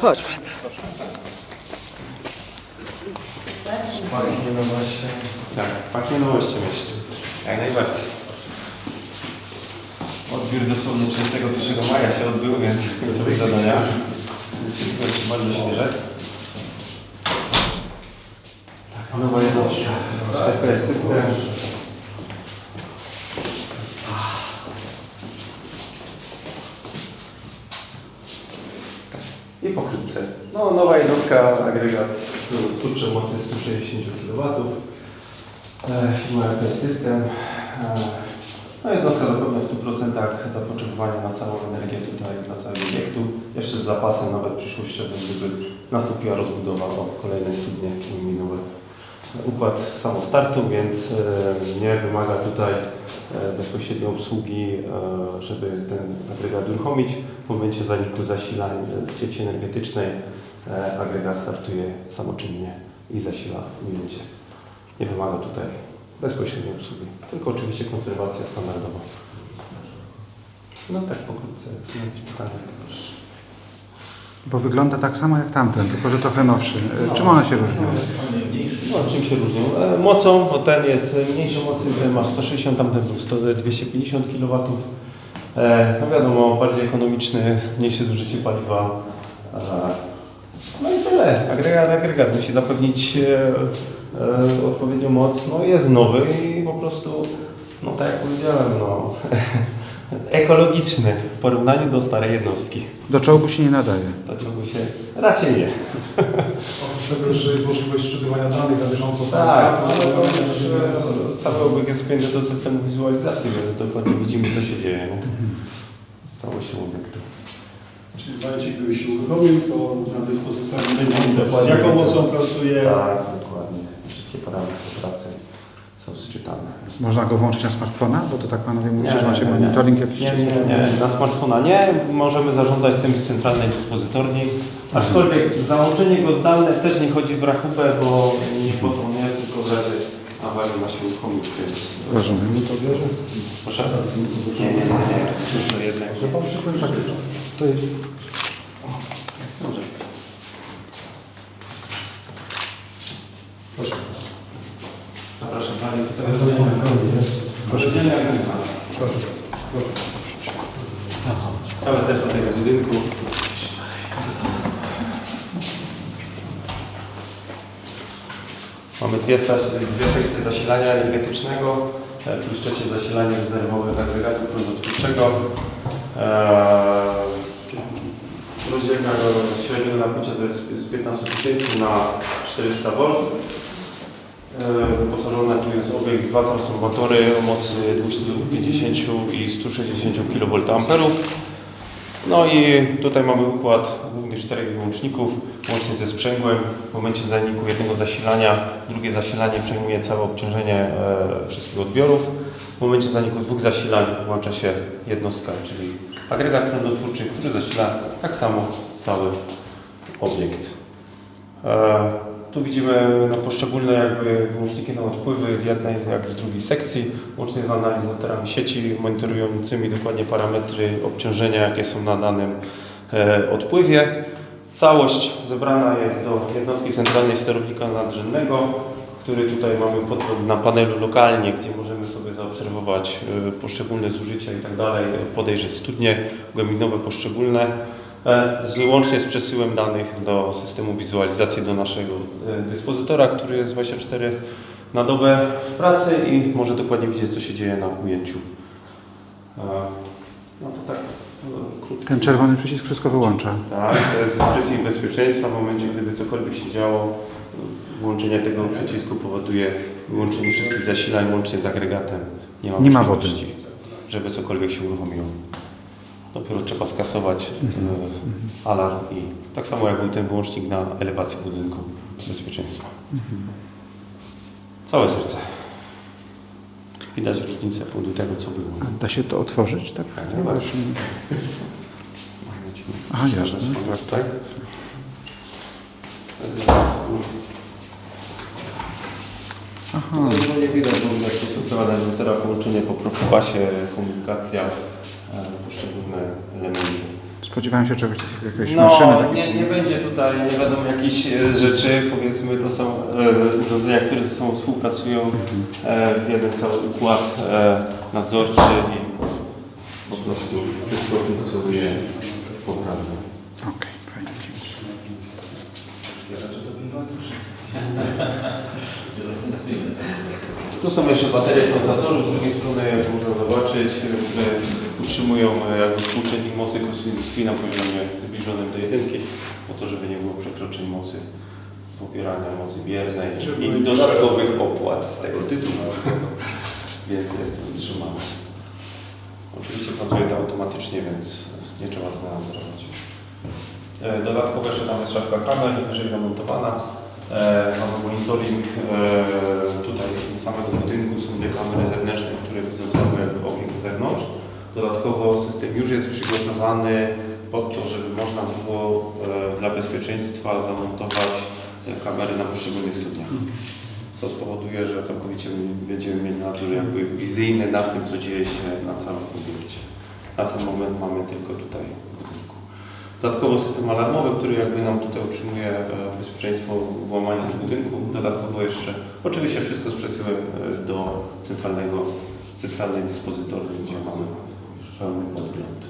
Chodźmy. Pachnie nowością. Tak, pachnie nowością jeszcze. Jak najbardziej. Odbiór dosłownie 31 maja się odbył, więc końcowe zadania. Wszystko jeszcze bardzo świeże. Tak, nowa jednostka. To jest system. No, nowa jednostka, agregat twórczy mocy 160 kW. E, Firma EPS System. E, No, jednostka zapewnia w 100% zapotrzebowania na całą energię tutaj, na cały obiektu. Jeszcze z zapasem nawet przyszłościowym, gdyby nastąpiła rozbudowa o kolejne studnie i minowe. Układ samostartu, więc e, nie wymaga tutaj bezpośredniej obsługi, żeby ten agregat uruchomić. W momencie zaniku zasilań e, z sieci energetycznej e, agregat startuje samoczynnie i zasila ujęcie. Nie wymaga tutaj bezpośredniej obsługi, tylko oczywiście konserwacja standardowa. No tak pokrótce, są jakieś pytania? Bo wygląda tak samo jak tamten, tylko że trochę nowszy. E, Czym one się różnią? No, czym się różnią? Mocą, bo ten jest mniejszy mocy, ten ma 160, tamten był 100, 250 kW. E, no wiadomo, bardziej ekonomiczny, mniejsze zużycie paliwa. No i tyle. Agregat, agregat musi zapewnić e, e, odpowiednią moc. No jest nowy i po prostu, no tak jak powiedziałem, no, ekologiczny w porównaniu do starej jednostki. Do czołgu się nie nadaje. To czołgu się raczej nie. Tego, że jest możliwość szczytywania danych na bieżąco Tak, to to już e, cały obieg jest wpięty do systemu wizualizacji, więc dokładnie widzimy co się dzieje nie? z całością obiektu. Czyli w momencie, gdyby się uruchomił, to na dyspozytorze będzie widać, z jaką mocą pracuje. Tak, dokładnie. Wszystkie parametry pracy są sczytane. Można go włączyć na smartfona? Bo to tak panowie mówicie, Nie, że macie nie, nie. monitoring jakiś. Nie, nie, nie, na smartfona nie. Możemy zarządzać tym z centralnej dyspozytorni. Aczkolwiek załączenie go zdalne też nie chodzi w rachubę, bo nie po to nie, tylko w razie awarii ma się uruchomić. Więc... Rozumiem. To bierze. Proszę? Nie, nie, nie, nie. Że pan przykład tak, to jest Proszę. Proszę. Proszę. Całe serce tego budynku. Mamy dwie, sekcje zasilania energetycznego, e, plus trzecie zasilanie rezerwowe z agregatu prądotwórczego. Eee, Rozdzielnia średniego napięcia to jest z 15 tysięcy na 400 V. E, Wyposażone tu jest obiekt dwa transformatory o mocy 250 i 160 kVA. No i tutaj mamy układ główny czterech wyłączników, łącznie ze sprzęgłem. W momencie zaniku jednego zasilania, drugie zasilanie przejmuje całe obciążenie e, wszystkich odbiorów. W momencie zaniku dwóch zasilań włącza się jednostka, czyli agregat prądotwórczy, który zasila tak samo cały obiekt. Tu widzimy no, poszczególne jakby wyłączniki na odpływy z jednej jak z drugiej sekcji, łącznie z analizatorami sieci monitorującymi dokładnie parametry obciążenia, jakie są na danym e, odpływie. Całość zebrana jest do jednostki centralnej sterownika nadrzędnego, który tutaj mamy pod, na panelu lokalnie, gdzie możemy sobie zaobserwować e, poszczególne zużycia i tak dalej, podejrzeć studnie głębinowe poszczególne. E, z, łącznie z przesyłem danych do systemu wizualizacji do naszego e, dyspozytora, który jest 24 na dobę w pracy i może dokładnie widzieć, co się dzieje na ujęciu. E, No to tak krótko. Ten czerwony przycisk wszystko wyłącza. Tak, to jest przycisk bezpieczeństwa. W momencie, gdyby cokolwiek się działo, włączenie tego przycisku powoduje wyłączenie wszystkich zasilań łącznie z agregatem. Nie ma, Nie ma możliwości, żeby cokolwiek się uruchomiło. Dopiero trzeba skasować e, alarm i tak samo jak był ten wyłącznik na elewacji budynku bezpieczeństwa. Całe serce. Widać różnicę do tego, co było. Da się to otworzyć, tak? Tak, nie ma. Aha, jasne. Tak? Aha. No nie widać w ogóle struktura analizatora, połączenie po profibasie, komunikacja, poszczególne elementy. Spodziewałem się czegoś takiego, jakiejś No, maszyny. takiej- nie, nie będzie tutaj, nie będą jakieś e, rzeczy, powiedzmy, to są e, urządzenia, które ze sobą współpracują e, w jeden cały układ e, nadzorczy i po prostu wszystko funkcjonuje poprawnie. Okej, Tu są jeszcze baterie kondensatorów, z drugiej strony jak można zobaczyć, które utrzymują e, jakby współczynnik mocy krwi na poziomie zbliżonym do jedynki, po to, żeby nie było przekroczeń mocy pobierania mocy biernej i dodatkowych opłat z tego tytułu. Więc jest to utrzymane. Oczywiście pracuje to automatycznie, więc nie trzeba tego nadzorować. E, Dodatkowo jeszcze tam jest szafka kamer wyżej zamontowana. E, Mamy monitoring e, tutaj z samego budynku, są dwie kamery zewnętrzne, które widzą cały obiekt z zewnątrz. Dodatkowo system już jest przygotowany pod to, żeby można było e, dla bezpieczeństwa zamontować e, kamery na poszczególnych studniach. Co spowoduje, że całkowicie będziemy mieć nadzór jakby wizyjny na tym, co dzieje się na całym obiekcie. Na ten moment mamy tylko tutaj. Dodatkowo system alarmowy, który jakby nam tutaj utrzymuje e, bezpieczeństwo włamania do budynku. Dodatkowo jeszcze, oczywiście wszystko z przesyłem e, do centralnego, centralnej dyspozytorni, gdzie mamy pełny podgląd.